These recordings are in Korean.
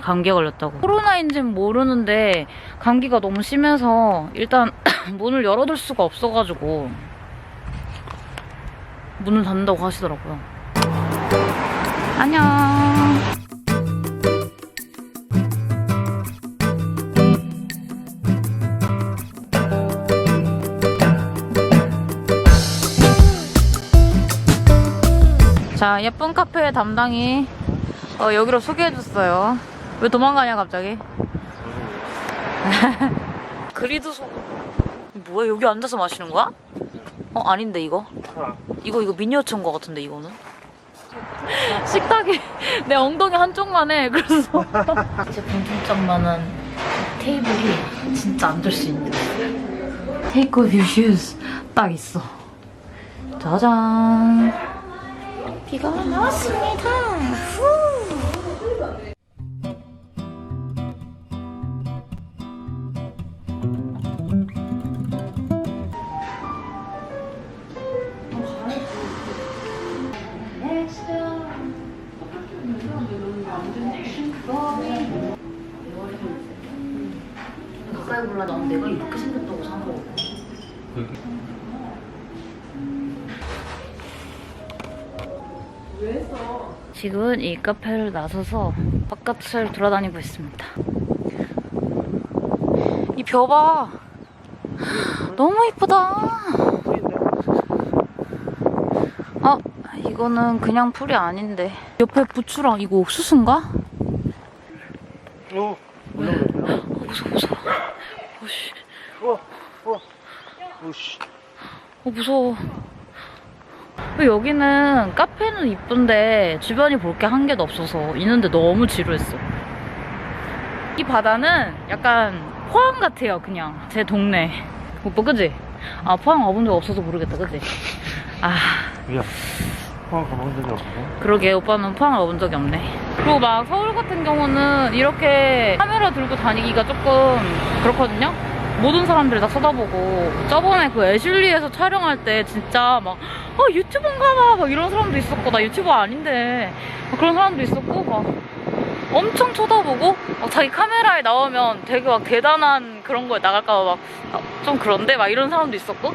감기에 걸렸다고. 코로나인지는 모르는데 감기가 너무 심해서 일단 문을 열어둘 수가 없어가지고 문을 닫는다고 하시더라고요. 안녕. 자, 예쁜 카페 담당이 어, 여기로 소개해줬어요. 왜 도망가냐, 갑자기? 그리드 소 뭐야, 여기 앉아서 마시는 거야? 어, 아닌데, 이거? 이거, 이거 미니어처인 것 같은데, 이거는? 식탁이 내 엉덩이 한쪽만 해, 그래서. 제품 등짝만한 테이블이 진짜 앉을 수 있는. Take off your shoes. 딱 있어. 짜잔. 비가 나왔습니다. 후. 골라 난 내가 이렇게 생겼다고 산 거고. 지금은 이 카페를 나서서 바깥을 돌아다니고 있습니다. 이 벼 봐. 너무 이쁘다. 아, 이거는 그냥 풀이 아닌데. 옆에 부추랑 이거 옥수수인가? 어, 어, 무서워, 무서워. 오씨, 어, 어, 오씨. 어, 무서워. 왜 여기는 카페는 이쁜데 주변이 볼 게 한 개도 없어서 있는데 너무 지루했어. 이 바다는 약간 포항 같아요, 그냥. 제 동네. 오빠, 그지? 아, 포항 와본 적 없어서 모르겠다, 그지? 아, 야, 포항 가본 적이 없어? 그러게, 오빠는 포항 와본 적이 없네. 그리고 막 서울 같은 경우는 이렇게 카메라 들고 다니기가 조금 그렇거든요? 모든 사람들이 다 쳐다보고 저번에 그 애슐리에서 촬영할 때 진짜 막 어, 유튜버인가 봐 막 이런 사람도 있었고 나 유튜버 아닌데 막 그런 사람도 있었고 막 엄청 쳐다보고 막 자기 카메라에 나오면 되게 막 대단한 그런 거에 나갈까 봐 막 좀 그런데 막 이런 사람도 있었고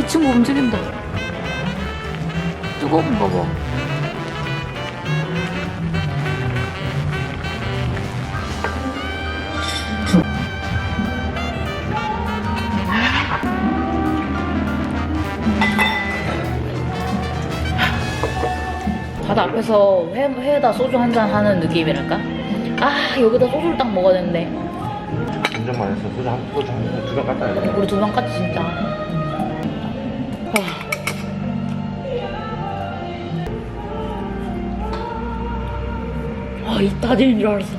이 친구 움직인다. 뜨거운가 봐. 바다 앞에서 회, 회에다 소주 한 잔 하는 느낌이랄까? 아, 여기다 소주를 딱 먹어야 되는데. 운전 많이 했어. 소주 한, 소주 한, 두병 갖다 야 돼. 우리 두명 같이 진짜. 아, 이 따지는 줄 알았어.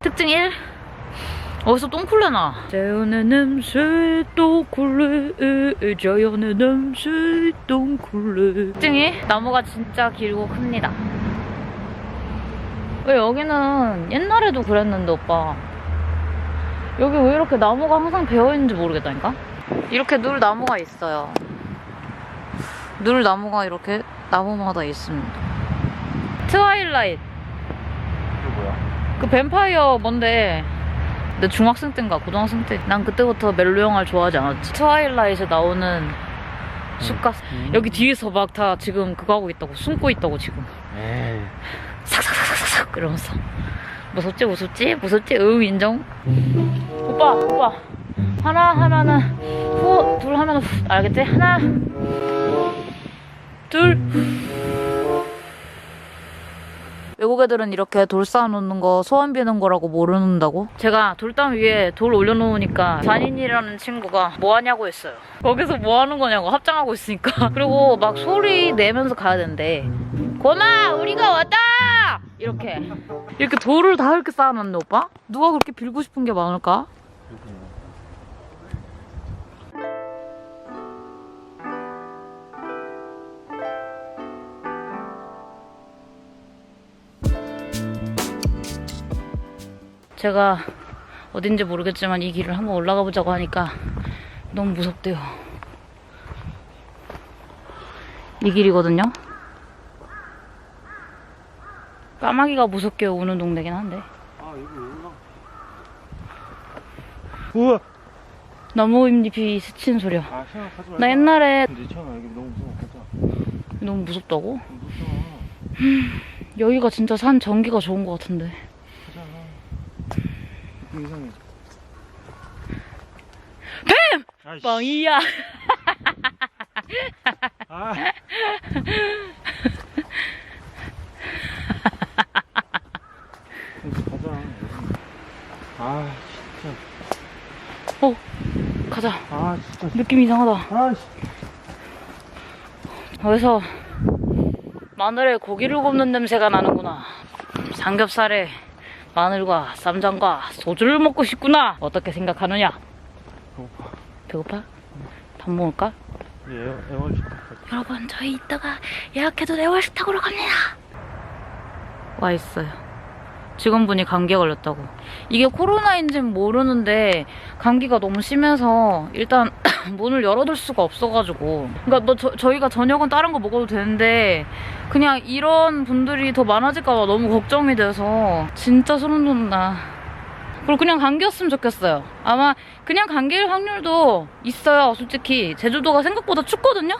특징 1. 어디서 똥콜레 나? 자연의 냄새 똥콜레 자연의 냄새 똥콜레 특징이 나무가 진짜 길고 큽니다. 왜 여기는 옛날에도 그랬는데 오빠. 여기 왜 이렇게 나무가 항상 베어있는지 모르겠다니까? 이렇게 늘 나무가 있어요. 늘 나무가 이렇게 나무마다 있습니다. 트와일라이트. 이게 뭐야? 그 뱀파이어 뭔데 내 중학생 때인가 고등학생 때. 난 그때부터 멜로 영화를 좋아하지 않았지. 트와일라이트에 나오는 숲가스 음. 여기 뒤에서 막 다 지금 그거 하고 있다고 숨고 있다고 지금. 에이. 삭삭삭삭삭 이러면서. 무섭지 무섭지? 무섭지? 응 인정? 오빠 오빠. 하나 하면은 후둘 하면은 후 알겠지? 하나 둘 외국에 외국 애들은 이렇게 돌 쌓아놓는 거 소원 비는 거라고 모르는다고? 제가 돌담 위에 돌 올려놓으니까 잔인이라는 친구가 뭐 하냐고 했어요. 거기서 뭐 하는 거냐고 합장하고 있으니까. 그리고 막 소리 내면서 가야 된대. 고마 우리가 왔다! 이렇게. 이렇게 돌을 다 이렇게 쌓아놨네 오빠? 누가 그렇게 빌고 싶은 게 많을까? 제가 어딘지 모르겠지만 이 길을 한번 올라가 보자고 하니까 너무 무섭대요. 이 길이거든요. 까마귀가 무섭게 우는 동네긴 한데 아 여기 올라 우와 나무 잎이 스친 소리야. 아 생각하지 말고 나 옛날에 근데 있잖아 여기 너무 가자 너무 무섭다고? 무서워 여기가 진짜 산 전기가 좋은 것 같은데. 이상해 뱀! 아이씨. 뻥이야. 아 가자 아 진짜 어, 가자. 아 진짜 느낌 이상하다. 아씨 어디서 마늘에 고기를 굽는 냄새가 나는구나. 삼겹살에 마늘과 쌈장과 소주를 먹고 싶구나. 어떻게 생각하느냐? 배고파 배고파? 밥 먹을까? 에어, 에어컨 여러분, 저희 이따가 예약해둔 에어식탁으로 갑니다. 와 있어요. 직원분이 감기에 걸렸다고. 이게 코로나인지는 모르는데 감기가 너무 심해서 일단 문을 열어둘 수가 없어가지고. 그러니까 뭐 저, 저희가 저녁은 다른 거 먹어도 되는데 그냥 이런 분들이 더 많아질까봐 너무 걱정이 돼서 진짜 소름 돋는다. 그리고 그냥 감기였으면 좋겠어요. 아마 그냥 감기일 확률도 있어요, 솔직히. 제주도가 생각보다 춥거든요?